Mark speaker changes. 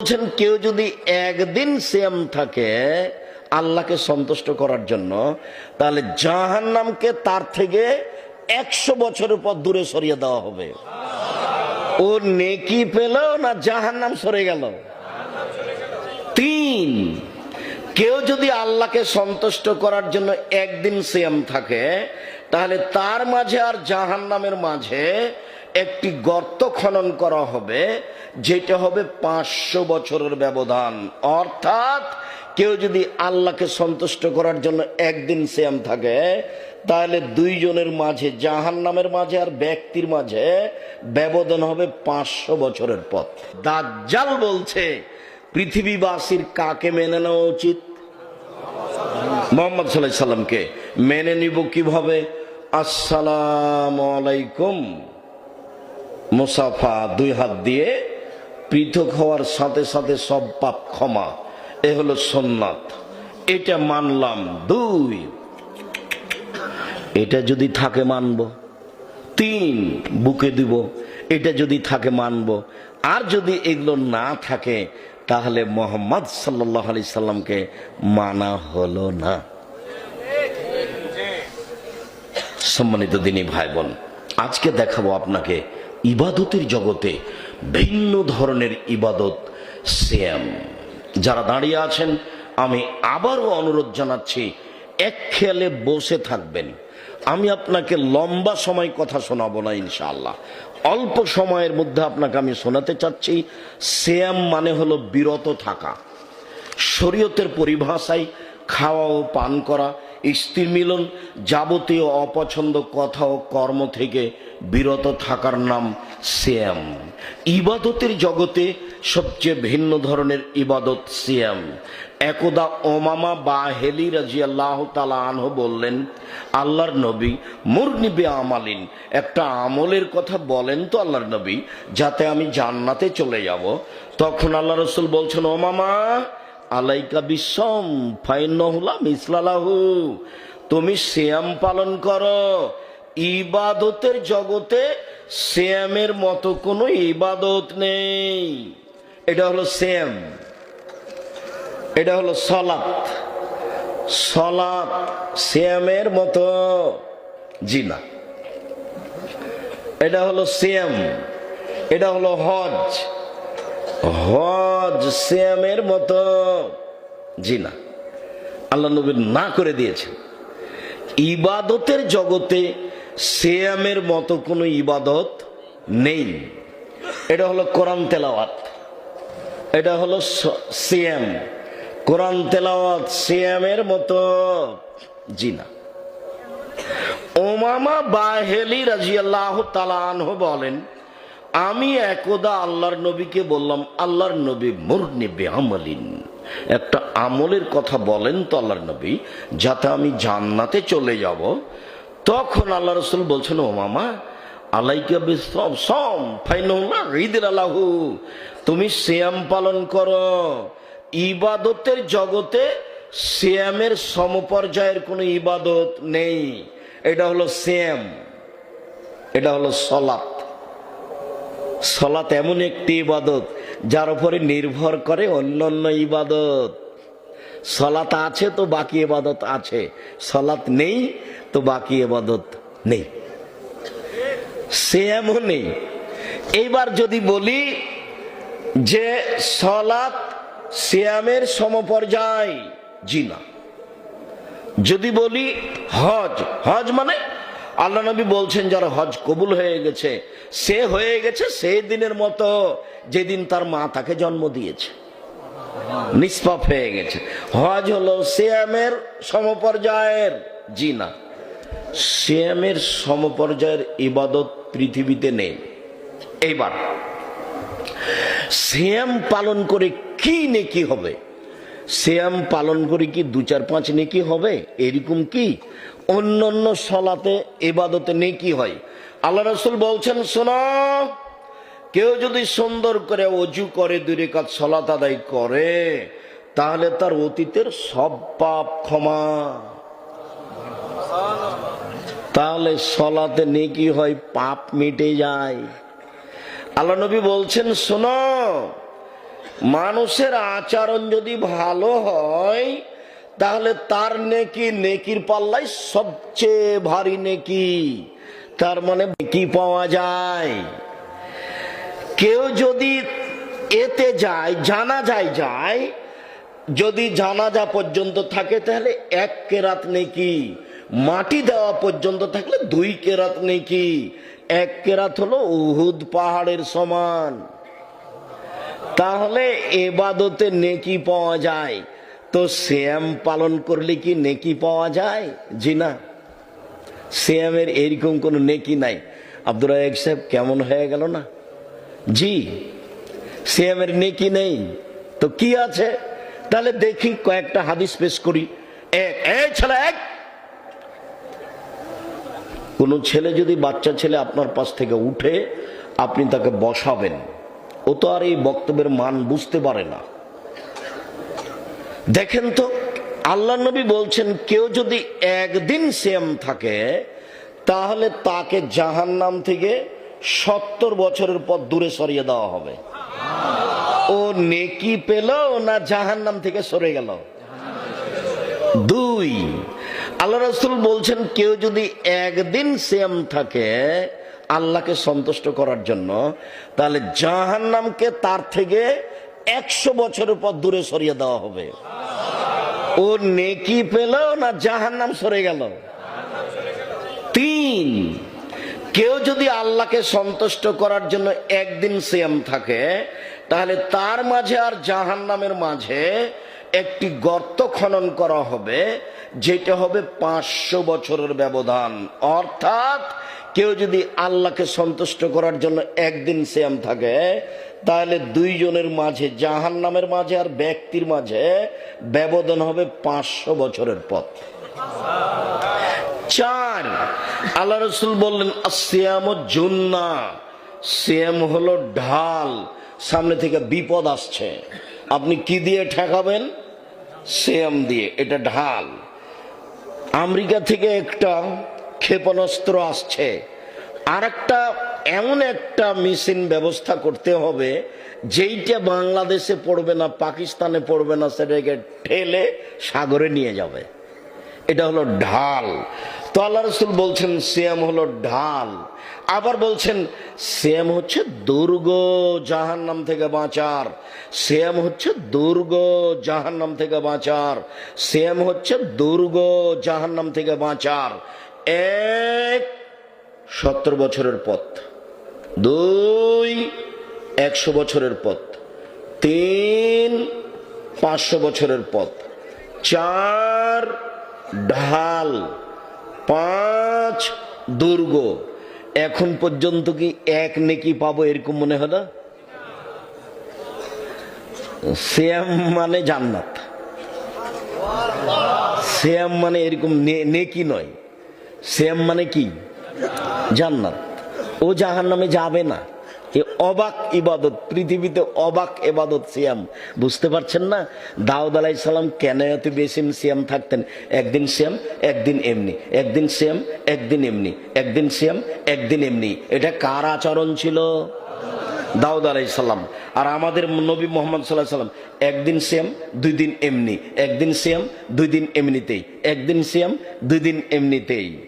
Speaker 1: বলছেন, কেউ যদি একদিন সেম থাকে, আল্লাহকে সন্তুষ্ট করার জন্য, তাহলে জাহান নামকে তার থেকে একশো বছরের পর দূরে সরিয়ে দেওয়া হবে। ও নেকি পেল না জাহান নাম সরে গেল? তিন, কেউ যদি আল্লাহকে সন্তুষ্ট করার জন্য একদিন সেম থাকে, তাহলে তার মাঝে আর জাহান নামের মাঝে একটি গর্ত খনন করা হবে, যেটা হবে পাঁচশো বছরের ব্যবধান। অর্থাৎ কেউ যদি আল্লাহকে সন্তুষ্ট করার জন্য একদিন সিয়াম থাকে, তাহলে দুইজনের মাঝে জাহান নামের মাঝে আর ব্যক্তির মাঝে ব্যবধান হবে পাঁচশো বছরের পথ। দাজ্জাল বলছে, পৃথিবীবাসীর কাকে মেনে নেওয়া উচিত? মোহাম্মদ সাল্লাহ সাল্লামকে মেনে নিব কীভাবে? আসসালাম আলাইকুম। মুসাফা দুই হাত দিয়ে পৃথক হওয়ার সাথে সাথে সব পাপ ক্ষমা। এ হলো সোননাথ এটা মানলাম। দুই। এটা যদি থাকে মানব। তিন, বুকে দিব। এটা যদি থাকে মানব। আর যদি এগুলো না থাকে, তাহলে মোহাম্মদ সাল্লাহ আলি সাল্লামকে মানা হলো না। সম্মানিত দিনী ভাই বোন, আজকে দেখাবো আপনাকে ইবাদতের জগতে ভিন্ন ধরনের ইবাদত শ্যাম যারা দাঁড়িয়ে আছেন, আমি আবারও অনুরোধ জানাচ্ছি, এক খেয়ালে বসে থাকবেন। আমি আপনাকে লম্বা সময় কথা শোনাবো না, ইনশাআল্লাহ। অল্প সময়ের মধ্যে আপনাকে আমি শোনাতে চাচ্ছি শ্যাম মানে হলো বিরত থাকা। শরীয়তের পরিভাষায় খাওয়া ও পান করা স্ত্রী মিলন যাবতীয় অপছন্দ কথা ও কর্ম থেকে বিরত থাকার নাম শ্যাম ইবাদতের জগতে সবচেয়ে ভিন্ন ধরনের ইবাদত শ্যাম একদা ওমামা বা হেলি রাজি আল্লাহ তালা আনহ বললেন, আল্লাহর নবী মুরনিবে আমালিন একটা আমলের কথা বলেন তো আল্লাহর নবী, যাতে আমি জান্নাতে চলে যাব। তখন আল্লাহ রসুল বলছেন, ওমামা আলাইকা বিশ্বম ফাইনহুলাম ইসলালাহু তুমি শ্যাম পালন করো। ইবাদতের জগতে শ্যামের মতো কোনো ইবাদত নেই। এটা হলো শ্যাম এটা হলো সলাৎ সলাৎ শ্যামের মতো। জি না। এটা হলো শ্যাম এটা হলো হজ। হজ শ্যামের মতো। জি না। আল্লাহ নবী না করে দিয়েছেন। ইবাদতের জগতে শ্যামের মতো কোনো ইবাদত নেই। এটা হলো কোরআন তেলাওয়াত। এটা হলো সিএম কোরআন তেলাওয়াত সিএমের মতো। জি না। ওমামা বাহেলি রাজিয়াল্লাহ তালানহ বলেন আমি একদা আল্লাহর নবীকে বললাম, আল্লাহর নবী মুরনিবে আমলিন একটা আমলের কথা বলেন তো আল্লাহর নবী, যাতে আমি জান্নাতে চলে যাব। তখন আল্লাহ রসুল বলছেন, ও মামা আল্লাহু তুমি শ্যাম পালন করো। ইবাদতের জগতে শ্যামের সমপর্যায়ের কোনো ইবাদত নেই। এটা হলো শ্যাম এটা হলো সলাত সলাত এমন একটি ইবাদত, যার উপরে নির্ভর করে অন্য অন্য ইবাদত। সলাত আছে তো বাকি ইবাদত আছে। সলাত নেই তো বাকি ইবাদত নেই। সে এমনই। এইবার যদি বলি যে সলাত শ্যামের সমপর্যায় জি না যদি বলি হজ হজ মানে আল্লাহ নবী বলছেন, যারা হজ কবুল হয়ে গেছে, সে হয়ে গেছে সেই দিনের মতো যেদিন তার মা তাকে জন্ম দিয়েছে। নিষ্পাপ হয়ে গেছে। হজ হলো সিয়ামের সমপর্যায়ের জি না সিয়ামের সমপর্যায়ের ইবাদত পৃথিবীতে নেই। এইবার, সিয়াম পালন করে কি নেকি হবে? শ্যাম পালন করে কি? দু চার পাঁচ নেকি হবে? এরকম কি? অন্য অন্য সলাতে এবাদতে নেকি হয়। আল্লাহ রসুল বলছেন, শোনো, কেউ যদি সুন্দর করে অজু করে দূরে কাজ সলাত আদায় করে, তাহলে তার অতীতের সব পাপ ক্ষমা। তাহলে সলাতে নেকি হয়, পাপ মিটে যায়। আল্লাহ নবী বলছেন, শোনো মানুষের আচরণ যদি ভালো হয়, তাহলে তার নেকি নেকির পাল্লাই সবচেয়ে ভারী নেকি। তার মানে কি পাওয়া যায়। কেউ যদি এতে যায় জানা যায় যায়, যদি জানাজা পর্যন্ত থাকে, তাহলে এক কেরাত নেকি, মাটি দেওয়া পর্যন্ত থাকলে দুই কেরাত নেকি। এক কেরাত হলো উহুদ পাহাড়ের সমান। তাহলে এবাদতে নেকি পাওয়া যায়। তো শ্যাম পালন করলে কি নেকি পাওয়া যায়? জি না। শ্যামের এরকম কোনো নেকি নাই। আব্দুল রাজাক সাহেব, কেমন হয়ে গেল না? জি শ্যামের নেকি নেই। তো কি আছে? তাহলে দেখি কয়েকটা হাদিস পেশ করি। এক, এই ছেলে, এক। কোন ছেলে যদি বাচ্চা ছেলে আপনার পাশ থেকে উঠে, আপনি তাকে বসাবেন। ও তো আর এই বক্তব্যের মান বুঝতে পারে না। দেখেন তো, আল্লাহ নবী বলছেন, কেউ যদি একদিন সেম থাকে, তাহলে তাকে জাহান্নাম থেকে সত্তর বছরের পর দূরে সরিয়ে দেওয়া হবে। ও নেকি পেল না জাহান্নাম থেকে সরে গেল? দুই, আল্লাহ রসুল বলছেন, কেউ যদি একদিন সেম থাকে আল্লাহকে সন্তুষ্ট করার জন্য, তাহলে জাহান্নামকে তার থেকে একশো বছরের পর দূরে সরিয়ে দেওয়া হবে। ও নেকি পেল না জাহান্নাম সরে গেল? তিন, কেউ যদি আল্লাহকে সন্তুষ্ট করার জন্য একদিন সিয়াম থাকে, তাহলে তার মাঝে আর জাহান্নামের মাঝে একটি গর্ত খনন করা হবে, যেটা হবে পাঁচশো বছরের ব্যবধান। অর্থাৎ কেউ যদি আল্লাহকে সন্তুষ্ট করার জন্য একদিন শ্যাম থাকে, তাহলে দুইজনের মাঝে, জাহান্নামের মাঝে আর ব্যক্তির মাঝে ব্যবধান হবে পাঁচশো বছরের পথ। চার, আল্লাহ রসুল বললেন সিয়াম জুন্না। শ্যাম হলো ঢাল, সামনে থেকে বিপদ আসছে। আপনি কি দিয়ে ঠেকাবেন? সিয়াম দিয়ে, এটা ঢাল। আমেরিকা থেকে একটা ক্ষেপণাস্ত্র আসছে। আর একটা এমন একটা মেশিন ব্যবস্থা করতে হবে, যেইটা বাংলাদেশে পড়বে না, পাকিস্তানে পড়বে না, সেটাকে ঠেলে সাগরে নিয়ে যাবে। এটা হলো ঢাল। তো আল্লাহ রসুল বলছেন শ্যাম হলো ঢাল। আবার বলছেন শ্যাম হচ্ছে দুর্গ জাহান্নাম থেকে বাঁচার। শ্যাম হচ্ছে দুর্গ জাহান্নাম থেকে বাঁচার। শ্যাম হচ্ছে দুর্গ জাহান্নাম থেকে বাঁচার। এক সত্তর বছরের পথ। দুই একশো বছরের পথ। তিন পাঁচশো বছরের পথ। চার ঢাল। পাঁচ দুর্গ। এখন পর্যন্ত কি এক নেকি পাবো এরকম মনে হল শ্যাম মানে জান্নাত। শ্যাম মানে এরকম নে- নেকি নয়। শ্যাম মানে কি? জান্নাত। ও জাহান নামে যাবে না। এ অবাক ইবাদত, পৃথিবীতে অবাক এবাদত সিয়াম। বুঝতে পারছেন না? দাউদ আলাই সালাম কেন এত বেশি সিয়াম থাকতেন? একদিন সিয়াম, একদিন এমনি। একদিন সিয়াম, একদিন এমনি। একদিন সিয়াম, একদিন এমনি। এটা কার আচরণ ছিল? দাউদ আলাই সাল্লাম আর আমাদের নবী মোহাম্মদ সাল্লাহ সাল্লাম একদিন সিয়াম, দুই দিন এমনি। একদিন সিয়াম, দুই দিন এমনিতেই। একদিন সিয়াম, দুই দিন এমনিতেই।